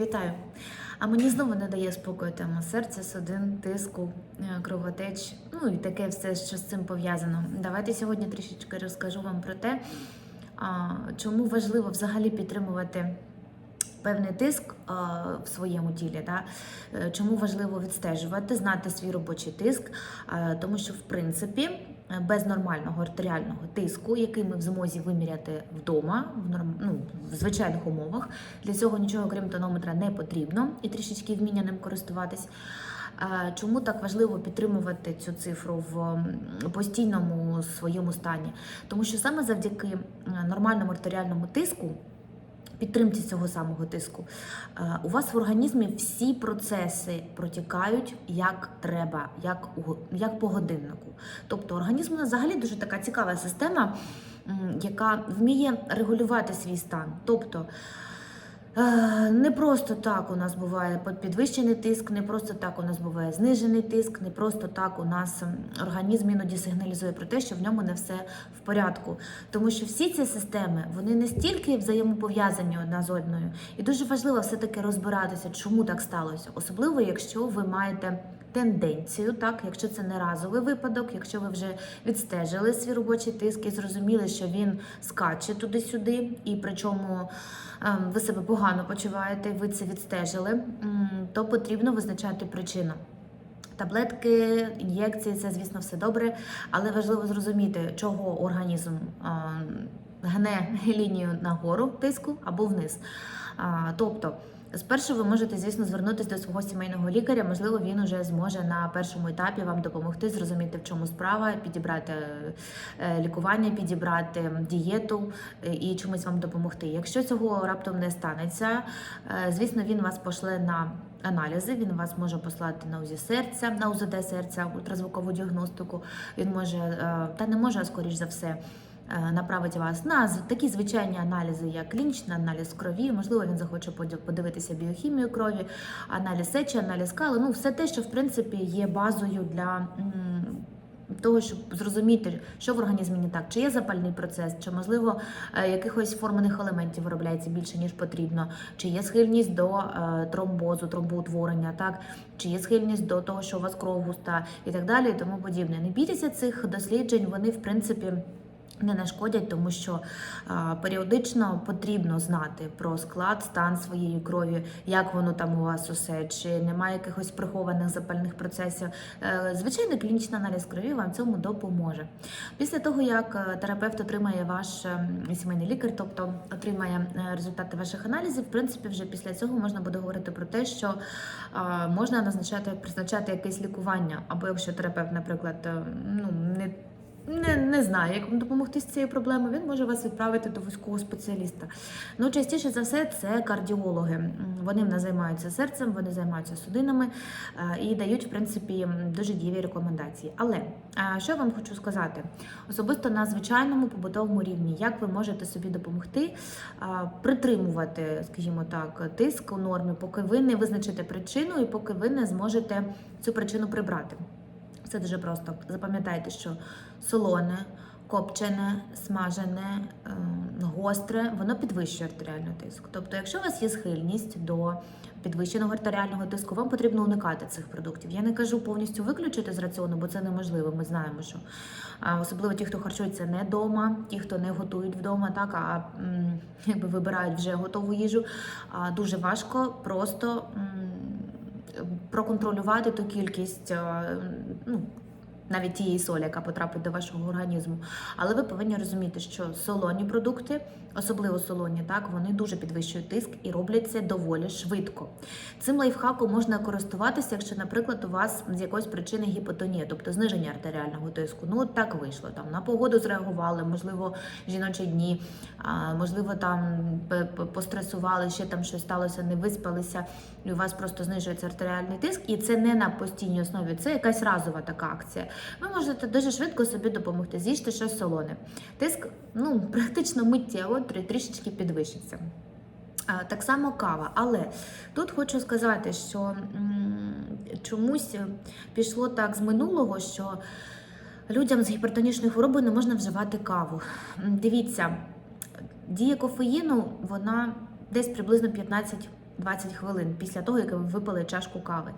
Вітаю! А мені знову не дає спокою тема серця, судин, тиску, е, кровотеч, ну і таке все, що з цим пов'язано. Давайте сьогодні трішечки розкажу вам про те, чому важливо взагалі підтримувати певний тиск в своєму тілі. Да? Е, Чому важливо відстежувати, знати свій робочий тиск, тому що в принципі. Без нормального артеріального тиску, який ми в змозі виміряти вдома, в норм... ну, в звичайних умовах, для цього нічого крім тонометра не потрібно і трішечки вміння ним користуватись. Чому так важливо підтримувати цю цифру в постійному своєму стані? Тому що саме завдяки е, нормальному артеріальному тиску. Підтримці цього самого тиску. Е, У вас в організмі всі процеси протікають як треба, як, як по годиннику. Тобто організм у взагалі дуже така цікава система, яка вміє регулювати свій стан. Тобто Не просто так у нас буває підвищений тиск, не просто так у нас буває знижений тиск, не просто так у нас організм іноді сигналізує про те, що в ньому не все в порядку. Тому що всі ці системи вони настільки взаємопов'язані одна з одною, і дуже важливо все-таки розбиратися, чому так сталося, особливо якщо ви маєте. Тенденцію, так, якщо це не разовий випадок, якщо ви вже відстежили свій робочий тиск і зрозуміли, що він скаче туди-сюди, і причому ем, ви себе погано почуваєте, ви це відстежили, то потрібно визначати причину. Таблетки, ін'єкції це, звісно, все добре, але важливо зрозуміти, чого організм ем, гне лінію нагору тиску або вниз. Тобто, спершу ви можете, звісно, звернутися до свого сімейного лікаря. Можливо, він уже зможе на першому етапі вам допомогти зрозуміти, в чому справа, підібрати е, лікування, підібрати дієту е, і чомусь вам допомогти. Якщо цього раптом не станеться, е, звісно, він вас пошле на аналізи. Він вас може послати на УЗІ серця, на УЗД серця, ультразвукову діагностику. Він може е, та не може, а скоріш за все. Е, Направить вас на такі звичайні аналізи, як клінічний аналіз крові. Можливо, він захоче подивитися біохімію крові, аналіз сечі, аналіз кали. Ну, все те, що в принципі є базою для того, щоб зрозуміти, що в організмі не так, чи є запальний процес, чи можливо е, якихось формених елементів виробляється більше ніж потрібно, чи є схильність до е, тромбозу, тромбоутворення, так чи є схильність до того, що у вас кров густа і так далі, і тому подібне. Не бійтеся цих досліджень, вони в принципі. Не нашкодять, тому що а, періодично потрібно знати про склад, стан своєї крові, як воно там у вас усе, чи немає якихось прихованих запальних процесів. Е, Звичайно, клінічний аналіз крові вам цьому допоможе. Після того, як е, терапевт отримає ваш е, сімейний лікар, тобто отримає е, результати ваших аналізів, в принципі, вже після цього можна буде говорити про те, що а, можна назначати призначати якесь лікування, або якщо терапевт, наприклад, ну не не, не знає, як вам допомогти з цією проблемою, він може вас відправити до вузького спеціаліста. Ну, частіше за все, це кардіологи. Вони в нас займаються серцем, вони займаються судинами е, і дають, в принципі, дуже дієві рекомендації. Але е, що я вам хочу сказати? Особисто на звичайному побутовому рівні, як ви можете собі допомогти е, притримувати, скажімо так, тиск у нормі, поки ви не визначите причину і поки ви не зможете цю причину прибрати. Це дуже просто. Запам'ятайте, що солоне, копчене, смажене, е, гостре, воно підвищує артеріальний тиск. Тобто, якщо у вас є схильність до підвищеного артеріального тиску, вам потрібно уникати цих продуктів. Я не кажу повністю виключити з раціону, бо це неможливо. Ми знаємо, що особливо ті, хто харчується не вдома, ті, хто не готують вдома, так а якби вибирають вже готову їжу. Дуже важко просто. Проконтролювати ту кількість, е, ну, навіть тієї солі, яка потрапить до вашого організму. Але ви повинні розуміти, що солоні продукти, особливо солоні, так, вони дуже підвищують тиск і роблять це доволі швидко. Цим лайфхаком можна користуватися, якщо, наприклад, у вас з якоїсь причини гіпотонія, тобто зниження артеріального тиску. Ну, так вийшло. Там на погоду зреагували, можливо, жіночі дні, можливо, там постресували, ще там щось сталося, не виспалися, і у вас просто знижується артеріальний тиск, і це не на постійній основі, це якась разова така акція. Ви можете дуже швидко собі допомогти. З'їжте щось солоне. Тиск ну, практично миттєво трішечки підвищиться. Так само кава. Але тут хочу сказати, що м, чомусь пішло так з минулого, що людям з гіпертонічною хворобою не можна вживати каву. Дивіться, дія кофеїну, вона десь приблизно 15 20 хвилин після того, як ви випили чашку кави.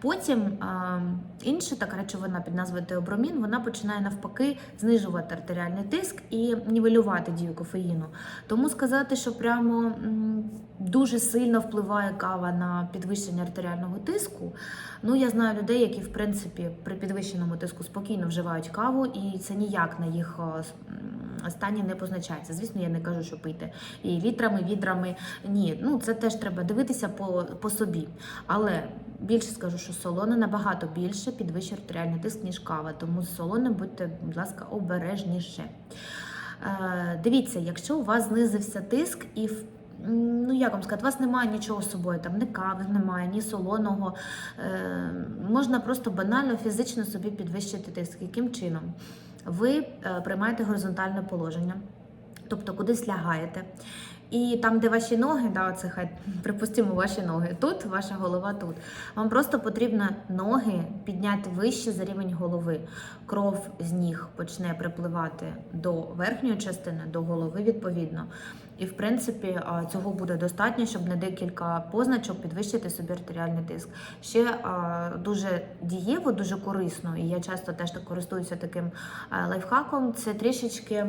Потім а, інша така речовина під назвою теобромін, вона починає навпаки знижувати артеріальний тиск і нівелювати дію кофеїну. Тому сказати, що прямо дуже сильно впливає кава на підвищення артеріального тиску. Ну, я знаю людей, які в принципі при підвищеному тиску спокійно вживають каву, і це ніяк на їх стані не позначається. Звісно, я не кажу, що пийте і літрами, відрами. Ні, ну це теж треба дивитися по, по собі. Але більше скажу, що солоне набагато більше підвищує артеріальний тиск, ніж кава. Тому з солоним будьте, будь ласка, обережніше. Е, дивіться, якщо у вас знизився тиск і в- Ну, як вам сказати, у вас немає нічого з собою, там ні кави немає, ні солоного. Е, можна просто банально фізично собі підвищити тиск. Яким чином? Ви е, приймаєте горизонтальне положення, тобто кудись лягаєте. І там, де ваші ноги, да, це хай припустимо ваші ноги тут, ваша голова тут. Вам просто потрібно ноги підняти вище за рівень голови. Кров з ніг почне припливати до верхньої частини, до голови відповідно. І в принципі цього буде достатньо, щоб на декілька позначок підвищити собі артеріальний тиск. Ще дуже дієво, дуже корисно, і я часто теж користуюся таким лайфхаком. Це трішечки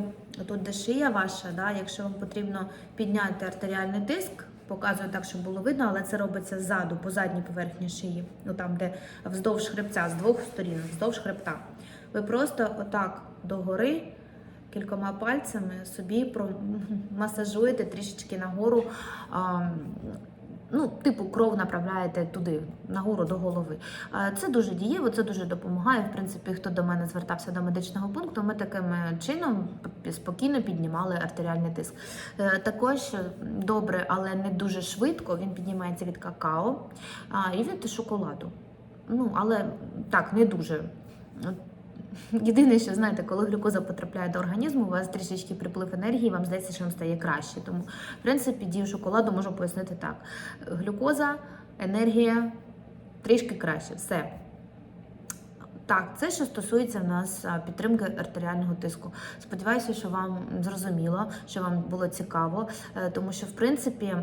тут, де шия ваша, да, якщо вам потрібно підняти артеріальний тиск. Показую так, щоб було видно, але це робиться ззаду, по задній поверхні шиї, ну там, де вздовж хребця, з двох сторін, вздовж хребта. Ви просто отак догори кількома пальцями собі промасажуєте трішечки нагору. Ну, типу, кров направляєте туди, нагору до голови. Це дуже дієво, це дуже допомагає. В принципі, хто до мене звертався до медичного пункту, ми таким чином спокійно піднімали артеріальний тиск. Е, Також добре, але не дуже швидко. Він піднімається від какао і від шоколаду. Ну, але так, не дуже. Єдине, що знаєте, коли глюкоза потрапляє до організму, у вас трішечки приплив енергії, вам здається, що вам стає краще. Тому, в принципі, дію шоколаду можу пояснити так: глюкоза, енергія трішки краще. Все. Так, це що стосується в нас підтримки артеріального тиску. Сподіваюся, що вам зрозуміло, що вам було цікаво, е, тому що в принципі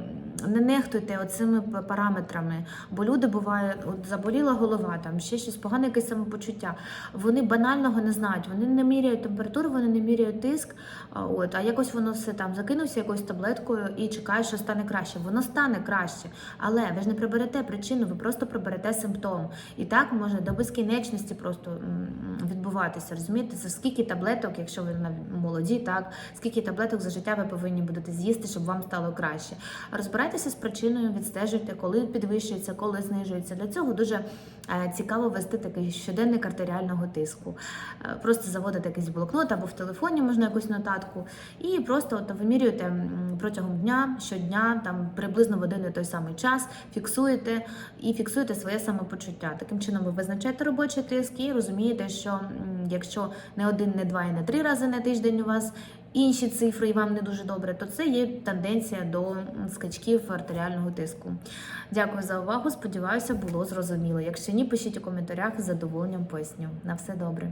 не нехтуйте оцими параметрами, бо люди буває, от заболіла голова, там ще щось погане якесь самопочуття. Вони банального не знають, вони не міряють температуру, вони не міряють тиск. От, а якось воно все там закинувся якоюсь таблеткою і чекає, що стане краще. Воно стане краще, але ви ж не приберете причину, ви просто приберете симптом. І так може до безкінечності просто м, відбуватися. Розумієте, це скільки таблеток, якщо ви молоді, так скільки таблеток за життя ви повинні будете з'їсти, щоб вам стало краще. Розбирайтеся з причиною, відстежуйте, коли підвищується, коли знижується. Для цього дуже е, цікаво вести такий щоденник артеріального тиску. Е, Просто заводите якийсь блокнот або в телефоні можна якусь нотатку, і просто от вимірюєте протягом дня, щодня, там приблизно в один і той самий час, фіксуєте і фіксуєте своє самопочуття. Таким чином ви визначаєте робочий тиск і розумієте, що якщо не один, не два і не три рази на тиждень у вас інші цифри і вам не дуже добре, то це є тенденція до скачків артеріального тиску. Дякую за увагу. Сподіваюся, було зрозуміло. Якщо ні, пишіть у коментарях з задоволенням поясню. На все добре.